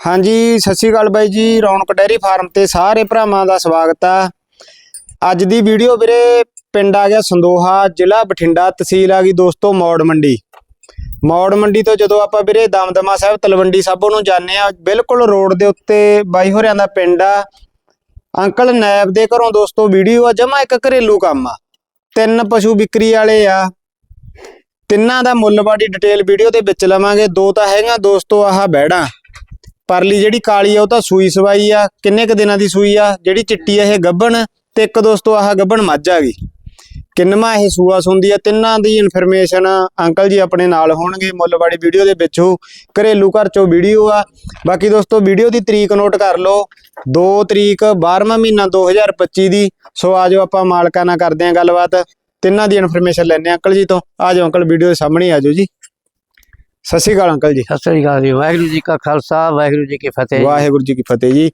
ਹਾਂਜੀ, ਸਤਿ ਸ਼੍ਰੀ ਅਕਾਲ ਬਾਈ ਜੀ, ਰੌਣਕ ਡੈਰੀ ਫਾਰਮ ਤੇ ਸਾਰੇ ਭਰਾਵਾਂ ਦਾ ਸਵਾਗਤ ਆ। ਅੱਜ ਦੀ ਵੀਡੀਓ ਵੀਰੇ ਪਿੰਡ ਆ ਗਿਆ ਸੰਦੋਹਾ, ਜ਼ਿਲ੍ਹਾ ਬਠਿੰਡਾ, ਤਹਿਸੀਲ ਆ ਗਈ ਦੋਸਤੋ ਮੌੜ ਮੰਡੀ। ਮੌੜ ਮੰਡੀ ਤੋਂ ਜਦੋਂ ਆਪਾਂ ਵੀਰੇ ਦਮਦਮਾ ਸਾਹਿਬ, ਤਲਵੰਡੀ ਸਾਬੋ ਨੂੰ ਜਾਂਦੇ ਆ, ਬਿਲਕੁਲ ਰੋਡ ਦੇ ਉੱਤੇ ਬਾਈ ਹੋਰਿਆਂ ਦਾ ਪਿੰਡ ਆ। ਅੰਕਲ ਨੈਬ ਦੇ ਘਰੋਂ ਦੋਸਤੋ ਵੀਡੀਓ ਆ, ਜਮਾ ਇੱਕ ਘਰੇਲੂ ਕੰਮ ਆ। ਤਿੰਨ ਪਸ਼ੂ ਵਿਕਰੀ ਵਾਲੇ ਆ। ਤਿੰਨਾਂ ਦਾ ਮੁੱਲ ਬਾੜੀ ਡਿਟੇਲ ਵੀਡੀਓ ਦੇ ਵਿੱਚ ਲਵਾਂਗੇ, ਦੋ ਤਾਂ ਹੈਗਾ ਦੋਸਤੋ ਆਹ ਬੈੜਾਂ। ਪਰਲੀ ਜਿਹੜੀ ਕਾਲੀ ਆ, ਉਹ ਤਾਂ ਸੂਈ ਸਵਾਈ ਆ। ਕਿੰਨੇ ਕ ਦਿਨਾਂ ਦੀ ਸੂਈ ਆ? ਜਿਹੜੀ ਚਿੱਟੀ ਆ, ਇਹ ਗੱਭਣ ਤੇ ਇੱਕ ਦੋਸਤੋ ਆਹ ਗੱਭਣ ਮੱਝ ਆ ਗਈ। ਕਿੰਨਵਾਂ ਇਹ ਸੂਆ ਸੁੰਦੀ ਆ? ਤਿੰਨਾਂ ਦੀ ਇਨਫੋਰਮੇਸ਼ਨ ਅੰਕਲ ਜੀ ਆਪਣੇ ਨਾਲ ਹੋਣਗੇ ਮੁੱਲਵਾੜੀ ਵੀਡੀਓ ਦੇ ਵਿੱਚ। ਘਰੇਲੂ ਘਰ ਚੋਂ ਵੀਡੀਓ ਆ। ਬਾਕੀ ਦੋਸਤੋ, ਵੀਡੀਓ ਦੀ ਤਰੀਕ ਨੋਟ ਕਰ ਲਓ। 2 ਤਰੀਕ 12ਵਾਂ ਮਹੀਨਾ 2025 ਦੀ। ਸੋ ਆਜੋ ਆਪਾਂ ਮਾਲਕਾਂ ਨਾਲ ਕਰਦੇ ਆਂ ਗੱਲਬਾਤ। ਤਿੰਨਾਂ ਦੀ ਇਨਫੋਰਮੇਸ਼ਨ ਲੈਣੇ ਅੰਕਲ ਜੀ ਤੋਂ। ਆਜੋ ਅੰਕਲ, ਵੀਡੀਓ ਦੇ ਸਾਹਮਣੇ ਆਜੋ ਜੀ। ਸਤਿ ਸ਼੍ਰੀ ਅਕਾਲ ਅੰਕਲ ਜੀ। ਸਤਿ ਸ੍ਰੀ ਅਕਾਲ ਜੀ। ਵਾਹਿਗੁਰੂ ਜੀ ਕਾ ਖਾਲਸਾ ਵਾਹਿਗੁਰੂ ਜੀ ਕੀ ਫਤਿਹ ਵਾਹਿਗੁਰੂ ਜੀ ਕੀ ਫਤਿਹ ਜੀ।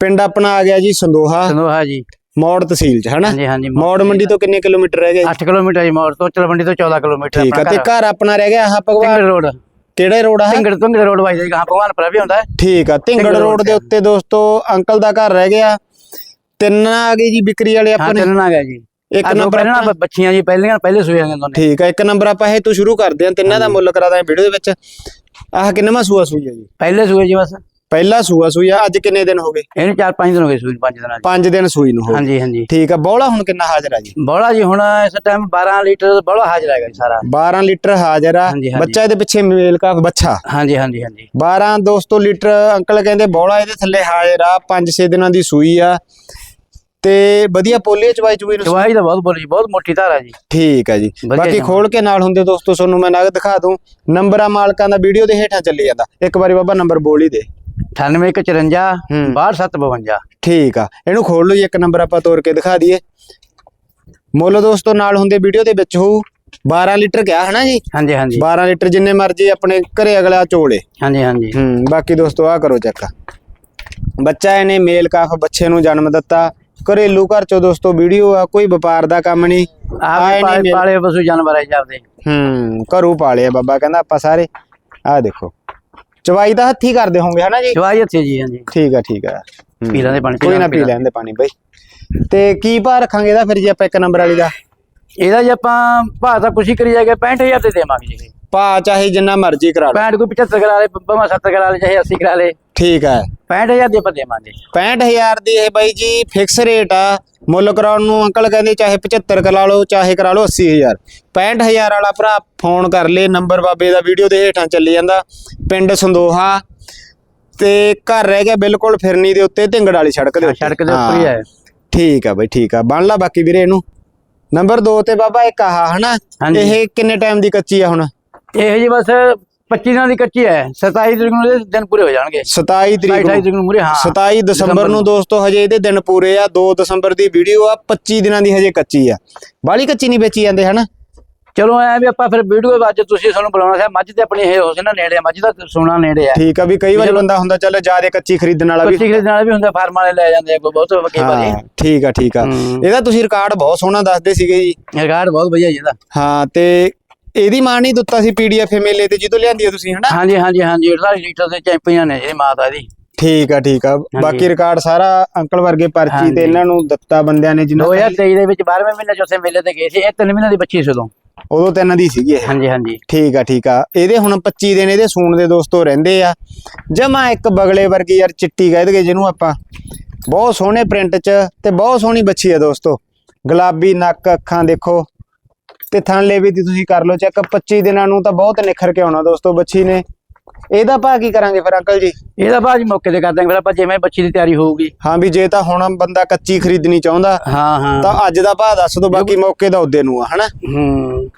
ਪਿੰਡ ਆਪਣਾ ਆ ਗਿਆ ਜੀ ਸੰਦੋਹਾ। ਸੰਦੋਹਾ ਜੀ। ਮੌੜ ਤਹਿਸੀਲ ਚ ਹਨਾ? ਹਾਂਜੀ ਹਾਂਜੀ ਮੌੜ ਮੰਡੀ ਤੋਂ ਕਿੰਨੇ ਕਿਲੋਮੀਟਰ ਰਹਿ ਗਏ? 8 ਕਿਲੋਮੀਟਰ ਜੀ ਮੋੜ ਤੋਂ ਤਲਵੰਡੀ ਤੋਂ 14 ਕਿਲੋਮੀਟਰ ਠੀਕ ਆ ਤੇ ਘਰ। ਆਪਣਾ ਰਹਿ ਗਿਆ ਆਹ ਭਗਵਾਨ? ਰੋਡ। ਕਿਹੜੇ ਰੋਡ ਆ? ਟਿੰਗੜ ਟਿੰਗੜ ਰੋਡ ਵਾਈ ਜੀ ਕਹਾਂ ਭਗਵਾਨ ਪਰ ਵੀ ਹੁੰਦਾ ਹੈ। ਠੀਕ ਆ ਤਿੰਗੜ ਰੋਡ ਦੇ। ਉੱਤੇ ਦੋਸਤੋ ਅੰਕਲ ਦਾ ਘਰ ਰਹਿ ਗਿਆ। ਤਿੰਨ ਆ ਗਏ ਜੀ ਵਿਕਰੀ ਵਾਲੇ ਹਾਂ ਆਪਣੇ। ਚੱਲਣਾ ਗਿਆ ਜੀ। ਇੱਕ ਨੰਬਰ ਆਪਣਾ- ਬੱਚੀਆਂ ਜੀ ਪਹਿਲੀਆਂ ਪਹਿਲੇ ਸੂਏ ਆਂਗੇ ਦੋਨੇ। ਠੀਕ ਆ ਇੱਕ ਨੰਬਰ ਆਪਾਂ ਇਹ ਤੋਂ ਸ਼ੁਰੂ ਕਰਦੇ ਹਾਂ ਤਿੰਨਾਂ ਦਾ ਮੁੱਲ ਕਰਾ ਦਾਂ ਵੀਡੀਓ ਦੇ ਵਿੱਚ। ਆਹ ਕਿੰਨਵਾਂ ਸੂਆ ਸੂਈ ਆ ਜੀ? ਪਹਿਲੇ ਸੂਏ ਜੀ ਬਸ। ਪਹਿਲਾ ਸੂਆ ਸੂਈ ਆ ਅੱਜ ਕਿੰਨੇ ਦਿਨ ਹੋ ਗਏ? ਇਹਨੂੰ 4-5 ਦਿਨ ਹੋ ਗਏ ਸੂਏ 5 ਦਿਨਾਂ ਦੀ। 5 ਦਿਨ ਸੂਈ ਨੂੰ ਹੋ ਹਾਂਜੀ ਹਾਂਜੀ। ਠੀਕ ਆ ਬੌਲਾ ਹੁਣ ਕਿੰਨਾ ਹਾਜ਼ਰ ਆ ਜੀ? ਬੋਲਾ ਜੀ ਹੁਣ ਇਸ ਟਾਈਮ 12 ਲੀਟਰ ਬੋਲਾ ਹਾਜ਼ਰ ਹੈਗਾ ਜੀ ਸਾਰਾ। 12 ਲੀਟਰ ਹਾਜ਼ਰ ਆ। ਬੱਚਾ ਇਹਦੇ ਪਿੱਛੇ ਮੇਲ ਕਾ ਬੱਚਾ। ਹਾਂਜੀ ਹਾਂਜੀ ਹਾਂਜੀ। 12 ਦੋਸਤੋ ਲੀਟਰ ਅੰਕਲ ਕਹਿੰਦੇ ਬੌਲਾ ਇਹਦੇ ਥੱਲੇ ਹਾਜ਼ਰ ਆ 5-6 ਦਿਨਾਂ ਦੀ ਸੂਈ ਆ। ਤੇ ਵਧੀਆ ਪੋਲੀਏ ਚਵਾਈ ਚੁਈ ਨੂੰ? ਦਵਾਈ ਤਾਂ ਬਹੁਤ ਬੋਲੀ ਬਹੁਤ ਮੋਟੀ ਧਾਰ ਹੈ ਜੀ। ਠੀਕ ਹੈ ਜੀ। ਵਧੀਆ ਬਾਕੀ। ਖੋਲ ਕੇ ਨਾਲ ਹੁੰਦੇ ਦੋਸਤੋ ਤੁਹਾਨੂੰ ਮੈਂ ਨਗ ਦਿਖਾ ਦੂੰ। ਨੰਬਰ ਮਾਲਕਾਂ ਦਾ ਵੀਡੀਓ ਦੇ ਹੇਠਾਂ ਚੱਲੀ ਜਾਂਦਾ। ਇੱਕ ਵਾਰੀ ਬਾਬਾ ਨੰਬਰ ਬੋਲ ਹੀ। ਦੇ 9854 ਹੂੰ। 6252 ਠੀਕ ਆ। ਇਹਨੂੰ ਖੋਲ ਲਓ ਜੀ ਇੱਕ ਨੰਬਰ ਆਪਾਂ ਤੋੜ ਕੇ ਦਿਖਾ ਦਈਏ। ਮੁੱਲ ਦੋਸਤੋ ਨਾਲ ਹੁੰਦੇ ਵੀਡੀਓ ਦੇ ਵਿੱਚ ਹੋਊ। 12 ਲੀਟਰ ਗਿਆ ਹਨਾ ਜੀ? ਹਾਂਜੀ ਹਾਂਜੀ। 12 ਲੀਟਰ ਜਿੰਨੇ ਮਰਜ਼ੀ ਆਪਣੇ ਘਰੇ ਅਗਲਾ ਚੋਲੇ। ਹਾਂਜੀ ਹਾਂਜੀ। ਹੂੰ ਬਾਕੀ ਦੋਸਤੋ ਆ ਕਰੋ ਚੈੱਕ। ਬੱਚਾ ਇਹਨੇ ਮੇਲ ਕਾਫ ਬੱਚੇ ਨੂੰ ਜਨਮ ਦਿੱਤਾ। ਘਰੇਲੂ ਘਰ ਚੋਂ ਦੋਸਤੋ ਵੀਡੀਓ ਆ ਕੋਈ ਵਪਾਰ ਦਾ ਕੰਮ ਨਹੀਂ। ਆਏ ਪਾਲੇ ਪਾਲੇ ਪਸ਼ੂ ਜਾਨਵਰ ਹੈ ਜਾਂਦੇ ਹੂੰ ਘਰੋਂ ਪਾਲਿਆ ਬਾਬਾ ਕਹਿੰਦਾ ਆਪਾਂ ਸਾਰੇ। ਆਹ ਦੇਖੋ ਚਵਾਈ ਤਾਂ ਹੱਥੀ ਕਰਦੇ ਹੋਗੇ ਹਨਾ ਜੀ? ਚਵਾਈ ਇੱਥੇ ਜੀ ਹਾਂਜੀ। ਠੀਕ ਆ ਠੀਕ ਆ। ਹੂੰ। ਪੀ ਲੈਂਦੇ ਪਾਣੀ, ਪੀ ਕੋਈ ਨਾ ਲੈਂਦੇ, ਪੀ ਲੈਂਦੇ ਪਾਣੀ ਬਈ। ਤੇ ਕੀ ਭਾਅ ਰੱਖਾਂਗੇ ਇਹਦਾ ਫਿਰ ਜੇ ਆਪਾਂ ਇੱਕ ਨੰਬਰ ਵਾਲੀ ਦਾ? ਇਹਦਾ ਜੇ ਆਪਾਂ ਭਾਅ ਤਾਂ ਕੁਛ ਹੀ ਕਰੀ ਜਾਗੇ 65000 ਤੇ ਦੇਵਾਂਗੇ ਜੀ। ਭਾਅ ਚਾਹੇ ਜਿੰਨਾ ਮਰਜ਼ੀ ਕਰਾ ਲਓ। 65 ਕੋਈ 75 ਕਰਾ ਲੇ ਭਾਵੇਂ 70 ਕਰਾ ਲੇ ਚਾਹੇ 80 ਕਰਾ ਲੇ। ਠੀਕ ਹੈ। 65000 ਦੇ ਆਪਾਂ ਦੇਵਾਂਗੇ। 65000 ਦੀ ਇਹ ਬਾਈ ਜੀ ਫਿਕਸ ਰੇਟ ਆ। ਮੁੱਲ ਕਰਾਉਣ ਨੂੰ ਅੰਕਲ ਕਹਿੰਦੇ ਚਾਹੇ 75 ਕਰਾ ਲਓ ਚਾਹੇ ਕਰਾ ਲਓ 80000 65000 ਵਾਲਾ ਭਰਾ ਫੋਨ ਕਰ ਲੇ ਨੰਬਰ ਬਾਬੇ ਦਾ ਵੀਡੀਓ ਦੇ ਹੇਠਾਂ ਚੱਲੀ ਜਾਂਦਾ। ਪਿੰਡ ਸੰਦੋਹਾ। ਤੇ ਘਰ ਰਹਿ ਗਿਆ ਬਿਲਕੁਲ ਫਿਰਨੀ ਦੇ ਉੱਤੇ ਢਿੰਗੜ ਵਾਲੀ ਸੜਕ ਦੇ ਉੱਤੇ। ਸੜਕ ਦੇ ਉੱਪਰ ਹੀ ਹਾਂ। ਠੀਕ ਆ ਬਾਈ ਠੀਕ ਆ। ਬਣ ਲਾ ਬਾਕੀ ਵੀਰੇ ਇਹਨੂੰ। ਨੰਬਰ 2 ਤੇ ਬਾਬਾ ਇੱਕ ਆਹ ਹਨਾ। ਇਹ ਕਿੰਨੇ ਟਾਈਮ ਦੀ ਕੱਚੀ ਆ ਹੁਣ? ਇਹ ਜੀ ਬਸ 25 ਦਿਨਾਂ ਦੀ ਕੱਚੀ ਹੈ 27 ਤਰੀਕ ਨੂੰ ਇਹਦੇ ਦਿਨ ਪੂਰੇ ਹੋ ਜਾਣਗੇ। 27 ਤਰੀਕ 28 ਨੂੰ ਤਰੀਕ ਨੂੰ ਮੂਰੇ ਹਾਂ। 27 ਦਸੰਬਰ ਨੂੰ ਦੋਸਤੋ ਹਜੇ ਇਹਦੇ ਦਿਨ ਪੂਰੇ ਆ 2 ਦਸੰਬਰ ਦੀ ਵੀਡੀਓ ਆ 25 ਦਿਨਾਂ ਦੀ ਹਜੇ ਕੱਚੀ ਆ। ਬਾਲੀ ਕੱਚੀ ਨਹੀਂ ਵੇਚੀ ਜਾਂਦੇ ਹਨਾ? ਚਲੋ ਐ ਵੀ ਆਪਾਂ ਫਿਰ ਵੀਡੀਓ ਅੱਜ ਤੁਸੀਂ ਸਾਨੂੰ ਬੁਲਾਉਣਾ ਸੀ ਮੱਝ ਤੇ ਆਪਣੀ ਇਹ ਹੋ ਸੀ ਨਾ ਨੇੜੇ ਆ, ਮੱਝ ਦਾ ਸੋਨਾ ਨੇੜੇ ਆ। ਠੀਕ ਆ ਵੀ ਕਈ ਵਾਰੀ ਬੰਦਾ ਹੁੰਦਾ ਚੱਲ ਜ਼ਿਆਦਾ ਕੱਚੀ ਖਰੀਦਣ ਵਾਲਾ ਵੀ ਕੱਚੀ ਖਰੀਦਣ ਵਾਲੇ ਵੀ ਹੁੰਦੇ ਫਾਰਮ ਵਾਲੇ ਲੈ ਜਾਂਦੇ ਆ ਕੋਈ ਬਹੁਤ ਕਈ ਵਾਰੀ। ਠੀਕ ਆ ਠੀਕ ਆ। ਇਹਦਾ ਤੁਸੀਂ ਰਿਕਾਰਡ ਬਹੁਤ ਸੋਹਣਾ ਦੱਸਦੇ ਸੀਗੇ ਜੀ। ਰਿਕਾਰਡ ਬਹੁਤ ਵਧੀਆ ਜੀ ਇਹਦਾ। ਹਾਂ ਤੇ ਇਹਦੀ ਮਾਂ ਨਹੀਂ ਦਿੱਤਾ ਸੀ ਪੀਡੀਐਫ ਮੇਲੇ ਤੇ ਜਦੋਂ ਲਿਆਂਦੀ ਆ ਤੁਸੀਂ ਹਨਾ? ਹਾਂਜੀ ਹਾਂਜੀ ਹਾਂਜੀ 48 ਲੀਟਰ ਦੇ ਚੈਂਪੀਅਨ ਨੇ ਇਹ ਮਾਤਾ ਦੀ ਠੀਕ ਆ ਠੀਕ ਆ। ਬਾਕੀ ਰਿਕਾਰਡ ਸਾਰਾ ਅੰਕਲ ਵਰਗੇ ਪਰਚੀ। ਤੇ ਇਹਨਾਂ ਨੂੰ ਦਿੱਤਾ ਬੰਦਿਆਂ ਨੇ ਜਿਨ੍ਹਾਂ 2023 ਦੇ ਵਿੱਚ 12ਵੇਂ ਮਹੀਨੇ ਚੌਥੇ ਮੇਲੇ ਤੇ ਗਏ ਸੀ ਇਹ ਤਿੰਨ ਮਹੀਨਿਆਂ ਦੀ ਬੱਚੀ ਸੀ ਉਦੋਂ। ਉਦੋਂ ਤਿੰਨ ਦੀ ਸੀਗੀ ਹਾਂਜੀ ਹਾਂਜੀ। ਠੀਕ ਆ ਠੀਕ ਆ। ਇਹਦੇ ਹੁਣ 25 ਦਿਨ ਇਹਦੇ ਸੂਣ ਦੇ ਦੋਸਤੋ ਰਹਿੰਦੇ ਆ। ਜਮਾ ਇੱਕ ਬਗਲੇ ਵਰਗੀ ਯਾਰ ਚਿੱਟੀ ਕਹਿ ਦਗੇ ਜਿਹਨੂੰ ਆਪਾਂ। ਬਹੁਤ ਸੋਹਣੇ ਪ੍ਰਿੰਟ 'ਚ ਤੇ ਬਹੁਤ ਸੋਹਣੀ ਬੱਚੀ ਆ ਦੋਸਤੋ। ਗੁਲਾਬੀ ਨੱਕ ਅੱਖਾਂ ਦੇਖੋ। ਤੇ ਥਣਲੇ ਵੀ ਦੀ ਤੁਸੀਂ ਕਰ ਲਓ ਚੈੱਕ। 25 ਦਿਨਾਂ ਨੂੰ ਤਾਂ ਬਹੁਤ ਨਿਖਰ ਕੇ ਆਉਣਾ ਦੋਸਤੋ ਬੱਚੀ ਨੇ। ਇਹਦਾ ਭਾਅ ਕੀ ਕਰਾਂਗੇ ਫਿਰ ਅੰਕਲ ਜੀ? ਇਹਦਾ ਬਾਅਦ ਮੌਕੇ ਤੇ ਕਰ ਦਾਂਗੇ ਫਿਰ ਆਪਾਂ ਜਿਵੇਂ ਬੱਚੀ ਦੀ ਤਿਆਰੀ ਹੋਊਗੀ। ਹਾਂ ਵੀ ਜੇ ਤਾਂ ਹੁਣ ਬੰਦਾ ਕੱਚੀ ਖਰੀਦਣੀ ਚਾਹੁੰਦਾ ਹਾਂ ਹਾਂ। ਤਾਂ ਅੱਜ ਦਾ ਭਾਅ ਦੱਸ ਦਿਓ ਬਾਕੀ ਮੌਕੇ ਦਾ ਉਹਦੇ ਨੂੰ ਆ ਹਨਾ? ਹੂੰ।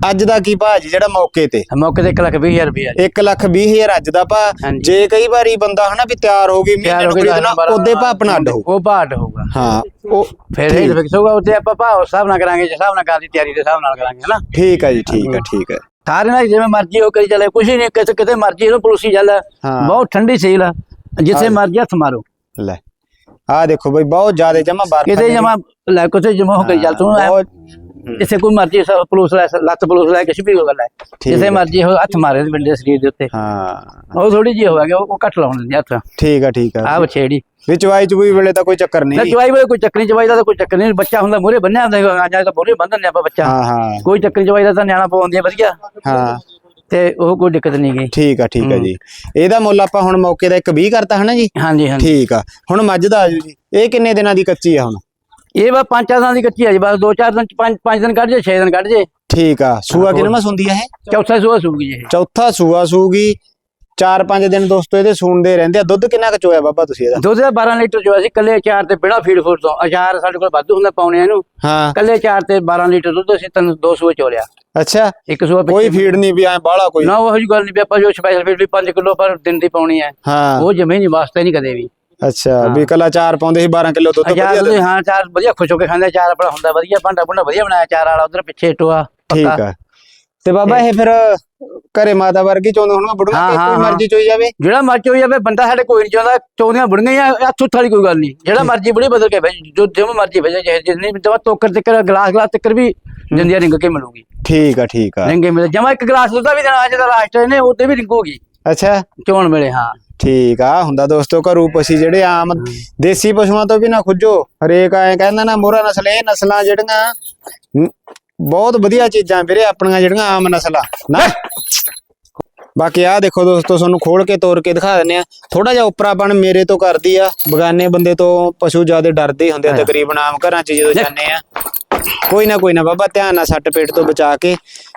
ਅੱਜ ਦਾ ਕੀ ਭਾਅ ਜੀ ਜਿਹੜਾ ਮੌਕੇ ਤੇ? ਮੌਕੇ ਤੇ 1 ਲੱਖ 20 ਹਜ਼ਾਰ ਰੁਪਏ 1 ਲੱਖ 20 ਹਜ਼ਾਰ ਅੱਜ ਦਾ ਭਾਅ। ਜੇ ਕਈ ਵਾਰੀ ਬੰਦਾ ਹਨਾ ਵੀ ਤਿਆਰ ਹੋ ਗਈ ਮਹੀਨੇ ਨੂੰ ਖਰੀਦਣਾ ਉਹਦੇ ਭਾਅ ਆਪਣਾ ਅੱਡ ਹੋਊ ਉਹ ਭਾਅ ਅੱਡ ਹੋਊਗਾ ਹਾਂ ਉਹ ਫਿਰ ਇਹ ਫਿਕਸ ਹੋਊਗਾ ਉੱਤੇ ਆਪਾਂ ਭਾਅ ਉਸ ਹਿਸਾਬ ਨਾਲ ਕਰਾਂਗੇ ਜਿਸ ਹਿਸਾਬ ਨਾਲ ਦੀ ਤਿਆਰੀ ਦੇ ਹਿਸਾਬ ਨਾਲ ਕਰਾਂਗੇ ਹਨਾ? ਠੀਕ ਹੈ ਜੀ ਠੀਕ ਹੈ ਠੀਕ ਹੈ ਸਾਰੇ ਨਾਲ ਜਿਵੇਂ ਮਰਜ਼ੀ ਉਹ ਕਰੀ ਚੱਲੇ ਕੁਛ ਹੀ ਨਹੀਂ ਕਿਤੇ ਕਿਤੇ ਮਰਜ਼ੀ ਇਹਨੂੰ ਪਲੋਸੀ ਚੱਲ। ਹਾਂ। ਬਹੁਤ ਠੰਡੀ ਸੀਲ ਆ। ਜਿੱਥੇ ਮਰਜ਼ੀ ਹੱਥ ਮਾਰੋ। ਲੈ ਆਹ ਦੇਖੋ ਬਈ ਬਹੁਤ ਜ਼ਿਆਦਾ ਜਮਾ ਬਾਰ ਕਿਤੇ ਜਮਾ ਲੈ ਕੁਤੇ ਜਮਾ ਹੋ ਕੇ ਚੱਲ ਤੂੰ ਜਿੱਥੇ ਕੋਈ ਮਰਜ਼ੀ ਪਲੂਸ ਲੈ ਲੱਤ ਪਲੂਸ ਲੈ ਕਿਸੇ ਵੀ ਗੱਲ ਹੈ ਜਿੱਥੇ ਹੈ। ਮਰਜ਼ੀ ਹੋ ਹੱਥ ਮਾਰੇ ਦੇ ਬੰਦੇ ਸਰੀਰ ਦੇ ਉੱਤੇ। ਹਾਂ। ਉਹ ਥੋੜੀ ਜਿਹੀ ਹੋਵੇਗੀ ਉਹ ਉਹ ਘੱਟ ਲਾਉਣ ਦਿੰਦੇ ਹੱਥ। ਠੀਕ ਆ ਠੀਕ ਆ। ਆ ਬਛੇੜੀ ਵੀ ਚਵਾਈ ਚੁਈ ਵੇਲੇ ਤਾਂ ਕੋਈ ਚੱਕਰ ਨਾ ਨਹੀਂ ਚਵਾਈ ਵੇਲੇ ਕੋਈ ਚੱਕਰ ਨਹੀਂ ਚਵਾਈ ਦਾ ਤਾਂ ਕੋਈ ਚੱਕਰ ਨਹੀਂ। ਬੱਚਾ ਹੁੰਦਾ ਮੂਰੇ ਬੰਨਿਆ ਹੁੰਦਾ ਆ ਜਾ ਤਾਂ ਮੂਰੇ ਬੰਨ੍ਹ ਦਿੰਦੇ ਆਪਾਂ ਬੱਚਾ। ਹਾਂ ਹਾਂ। ਕੋਈ ਚੱਕਰ ਨੀ ਚਵਾਈ ਦਾ ਤਾਂ ਨਿਆਣਾ ਪਾਉਂਦੀ ਹੈ ਵਧੀਆ। ਹਾਂ। ਤੇ ਉਹ ਕੋਈ ਦਿੱਕਤ ਨਹੀਂ ਗਈ ਠੀਕ ਆ ਠੀਕ ਆ ਜੀ। ਇਹਦਾ ਮੁੱਲ ਆਪਾਂ ਹੁਣ ਮੌਕੇ ਦਾ ਇੱਕ 20 ਕਰਤਾ ਹਨਾ ਜੀ? ਹਾਂਜੀ ਹਾਂਜੀ। ਠੀਕ ਆ। ਹੁਣ ਮੱਝ ਦਾ ਆਜੂ ਜੀ। ਇਹ ਕਿੰਨੇ ਦਿਨਾਂ ਦੀ ਕੱਚੀ ਆ ਹੁਣ? ਇਹ ਵਾ ਪੰਜ ਚਾਰ ਦਿਨਾਂ ਦੀ ਕੱਚੀ ਹੈ ਜੀ ਬਸ ਦੋ ਚਾਰ ਦਿਨ ਚ ਪੰਜ ਪੰਜ ਦਿਨ ਕੱਢ ਜੇ 6 ਦਿਨ ਕੱਢ ਜੇ। ਠੀਕ ਆ ਸੂਆ ਕਿੰਨਾ ਮਸ ਹੁੰਦੀ ਆ ਇਹ? ਚੌਥਾ ਸੂਆ ਸੂਗੀ ਇਹ। ਚੌਥਾ ਸੂਆ ਸੂਗੀ 4-5 ਦਿਨ ਦੋਸਤੋ ਇਹਦੇ ਸੂਣਦੇ ਰਹਿੰਦੇ ਆ। ਦੁੱਧ ਕਿੰਨਾ ਕੁ ਚੋਇਆ ਬਾਬਾ ਤੁਸੀਂ ਇਹਦਾ? ਦੁੱਧ ਦਾ 12 ਲੀਟਰ ਜੋ ਅਸੀਂ ਕੱਲੇ ਅਚਾਰ ਤੇ ਬਿਨਾ ਫੀਡ ਫੂਡ ਤੋਂ। ਅਚਾਰ ਸਾਡੇ ਕੋਲ ਵਾਧੂ ਹੁੰਦਾ ਪਾਉਣੇ ਇਹਨੂੰ। ਹਾਂ। ਕੱਲੇ ਅਚਾਰ ਤੇ 12 ਲੀਟਰ ਦੁੱਧ ਅਸੀਂ ਤੈਨੂੰ ਦੋ ਸੂਏ ਚੋਲਿਆ। ਅੱਛਾ ਇੱਕ ਸੂਆ ਕੋਈ ਫੀਡ ਨਹੀਂ ਵੀ ਐ ਬਾਹਲਾ ਕੋਈ? ਨਾ ਉਹ ਜੀ ਗੱਲ ਨਹੀਂ ਵੀ ਆਪਾਂ ਜੋ ਸਪੈਸ਼ਲ ਫੀਡ ਵੀ 5 ਕਿਲੋ ਪਰ ਦਿਨ ਦੀ ਪਾਉਣੀ ਹੈ ਹਾਂ। ਉਹ ਜਮੇ ਨਹੀਂ ਵਾਸਤੇ ਨਹੀਂ ਕਦੇ ਵੀ। ਅੱਛਾ ਵੀ ਕਲਾ ਚਾਰ ਪਾਉਂਦੇ ਸੀ 12 ਕਿਲੋ ਦੁੱਧ ਵਧੀਆ। ਉਹਦੇ ਹਾਂ ਚਾਰ ਵਧੀਆ ਖੁਸ਼ ਹੋ ਕੇ ਖਾਂਦੇ ਅਚਾਰ ਆਪਣਾ ਹੁੰਦਾ ਵਧੀਆ ਭਾਂਡਾ ਭੁੰਡਾ ਵਧੀਆ ਬਣਾਇਆ ਚਾਰ ਵਾਲਾ ਉਧਰ ਪਿੱਛੇ ਟੋਆ ਠੀਕ ਆ। ਤੇ ਬਾਬਾ ਇਹ ਫਿਰ ਘਰੇ ਮਾਤਾ ਵਰਗੀ ਚੋਂਦੇ ਹੁਣ ਬੁੜੀਆਂ ਕੋਈ। ਮਰਜ਼ੀ ਚੋਈ ਜਾਵੇ? ਜਿਹੜਾ ਮਰਜ਼ੀ ਹੋਈ ਜਾਵੇ ਬੰਦਾ ਸਾਡੇ ਕੋਈ ਨਹੀਂ ਚਾਹੁੰਦਾ ਚਾਹੁੰਦੀਆਂ ਬੁੜੀਆਂ ਹੱਥ ਉੱਥ ਵਾਲੀ ਕੋਈ ਗੱਲ ਨਹੀਂ। ਜਿਹੜਾ ਮਰਜ਼ੀ ਬੁੜੀ ਬਦਲ ਕੇ ਭੇਜ ਜੋ ਜਿਵੇਂ ਮਰਜ਼ੀ ਭੇਜੇ ਜਿਹੇ ਜਿੰਨੀ ਜਮਾ ਤੋਕਰ ਤੱਕਰ ਗਲਾਸ ਗਲਾਸ ਤੱਕਰ ਵੀ ਜੰਦੀਆਂ ਰਿੰਗ ਕੇ ਮਿਲੂਗੀ। ਠੀਕ ਆ ਠੀਕ ਆ। ਰਿੰਗੇ ਮਿਲੇ ਜਮਾ ਇੱਕ ਗਲਾਸ ਦੁੱਧ ਵੀ ਦੇਣਾ ਅੱਜ ਦਾ ਲਾਸਟ ਨੇ ਉਹਦੇ ਵੀ ਰਿੰਗੂਗੀ ਅੱਛਾ? ਚੋਣ ਮਿਲੇ ਹਾਂ। ਠੀਕ ਆ ਹੁੰਦਾ ਦੋਸਤੋ ਘਰੂ ਪਸ਼ੀ ਜਿਹੜੇ ਆਮ ਦੇਸੀ ਪਸ਼ੂਆਂ ਤੋਂ ਵੀ ਨਾ ਖੁੱਜੋ। ਹਰੇਕ ਐ ਕਹਿੰਦਾ ਨਾ ਮੋਹਰਾ ਨਸਲ ਇਹ ਨਸਲਾਂ ਜਿਹੜੀਆਂ ਬਹੁਤ ਵਧੀਆ ਚੀਜ਼ਾਂ ਵੀਰੇ ਆਪਣੀਆਂ ਜਿਹੜੀਆਂ ਆਮ ਨਸਲਾਂ। ਨਾ। ਬਾਕੀ ਆ ਦੇਖੋ ਦੋਸਤੋ ਤੁਹਾਨੂੰ ਖੋਲ ਕੇ ਤੋੜ ਕੇ ਦਿਖਾ ਦਿੰਨੇ ਆ। ਥੋੜਾ ਜਿਹਾ ਉਪਰਾਪਣ ਮੇਰੇ ਤੋਂ ਕਰਦੀ ਆ। ਬਗਾਨੇ ਬੰਦੇ ਤੋਂ ਪਸ਼ੂ ਜ਼ਿਆਦਾ ਡਰਦੇ ਹੁੰਦੇ ਆ ਤਕਰੀਬਨ ਆਮ ਘਰਾਂ 'ਚ ਜਦੋਂ ਜਾਂਦੇ ਆ। ਕੋਈ ਨਾ ਕੋਈ ਨਾ ਬਾਬਾ ਧਿਆਨ ਨਾਲ ਸੱਟ ਪੇਟ ਤੋਂ ਬਚਾ ਕੇ।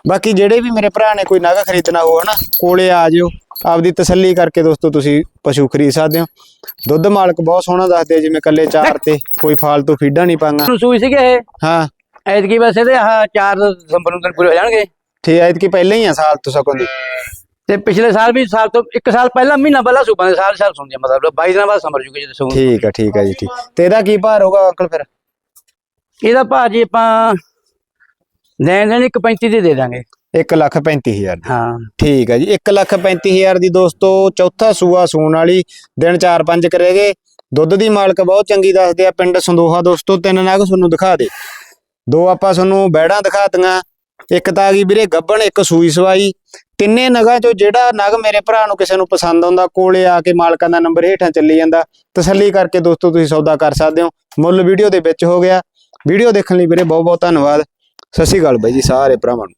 ਬਾਕੀ ਜਿਹੜੇ ਵੀ ਮੇਰੇ ਭਰਾ ਨੇ ਕੋਈ ਨਗ ਖਰੀਦਣਾ ਹੋ ਹਨਾ ਕੋਲੇ ਆ ਜਿਓ। ਆਪਦੀ ਤਸੱਲੀ ਕਰਕੇ ਦੋਸਤੋ ਤੁਸੀਂ ਪਸ਼ੂ ਖਰੀਦ ਸਕਦੇ ਹੋ। ਦੁੱਧ ਮਾਲਕ ਬਹੁਤ ਸੋਹਣਾ ਦੱਸਦੇ ਜਿਵੇਂ ਕੱਲੇ ਚਾਰ ਤੇ ਕੋਈ ਫਾਲਤੂ ਫੀਡਾਂ ਨਹੀਂ ਪਾਂਗਾ ਸੂਈ ਸੀਗੇ ਇਹ? ਹਾਂ। ਐਤਕੀ ਵੈਸੇ ਤੇ ਆਹ 4 ਦਸੰਬਰ ਨੂੰ ਦਿਨ ਪੂਰੇ ਹੋ ਜਾਣਗੇ। ਠੀਕ ਐ ਕਿ ਪਹਿਲਾਂ ਹੀ ਆ ਸਾਲ ਤੋਂ ਸਕੋਂ ਦੀ। ਤੇ ਪਿਛਲੇ ਸਾਲ ਵੀ ਸਾਲ ਤੋਂ ਇੱਕ ਸਾਲ ਪਹਿਲਾਂ ਮਹੀਨਾ ਪਹਿਲਾਂ ਸੂਪਾਂ ਦੇ ਸਾਲ ਸਾਲ ਸੁਣਦੇ ਮਤਲਬ 22 ਦਿਨਾਂ ਬਾਅਦ ਸਮਰ ਜੂਗੇ ਜਦੋਂ ਠੀਕ ਆ ਠੀਕ ਆ ਜੀ ਠੀਕ। ਤੇ ਇਹਦਾ ਕੀ ਭਾਰ ਹੋਗਾ ਅੰਕਲ ਫਿਰ? ਇਹਦਾ ਭਾਜੀ ਆਪਾਂ ਲੈਣ ਦੇਣ ਇੱਕ 35 ਦੇ ਦੇ ਦਾਂਗੇ। 1 ਲੱਖ 35000 ਹਾਂ। ਠੀਕ ਹੈ ਜੀ। 1 ਲੱਖ 35000 ਦੀ ਦੋਸਤੋ ਚੌਥਾ ਸੂਆ ਸੂਣ ਵਾਲੀ ਦਿਨ 4-5 ਕਰੇਗੇ ਦੁੱਧ ਦੀ ਮਾਲਕ ਬਹੁਤ ਚੰਗੀ ਦੱਸਦੇ ਆ ਪਿੰਡ ਸੰਦੋਹਾ ਦੋਸਤੋ ਤਿੰਨ ਨਗ ਤੁਹਾਨੂੰ ਦਿਖਾ ਦੇ। ਦੋ ਆਪਾਂ ਤੁਹਾਨੂੰ ਬੈੜਾਂ ਦਿਖਾਤੀਆਂ। ਇੱਕ ਤਾਂ ਆ ਗਈ ਵੀਰੇ ਗੱਬਣ ਇੱਕ ਸੂਈ ਸਵਾਈ। ਤਿੰਨੇ ਨਗਾਂ ਚੋਂ ਜਿਹੜਾ ਨਗ ਮੇਰੇ ਭਰਾ ਨੂੰ ਕਿਸੇ ਨੂੰ ਪਸੰਦ ਆਉਂਦਾ ਕੋਲੇ ਆ ਕੇ ਮਾਲਕਾਂ ਦਾ ਨੰਬਰ ਹੇਠਾਂ ਚੱਲੀ ਜਾਂਦਾ। ਤਸੱਲੀ ਕਰਕੇ ਦੋਸਤੋ ਤੁਸੀਂ ਸੌਦਾ ਕਰ ਸਕਦੇ ਹੋ। ਮੁੱਲ ਵੀਡੀਓ ਦੇ ਵਿੱਚ ਹੋ ਗਿਆ। ਵੀਡੀਓ ਦੇਖਣ ਲਈ ਵੀਰੇ ਬਹੁਤ ਬਹੁਤ ਧੰਨਵਾਦ। ਸਤਿ ਸ਼੍ਰੀ ਅਕਾਲ ਬਾਈ ਜੀ ਸਾਰੇ ਭਰਾਵਾਂ ਨੂੰ।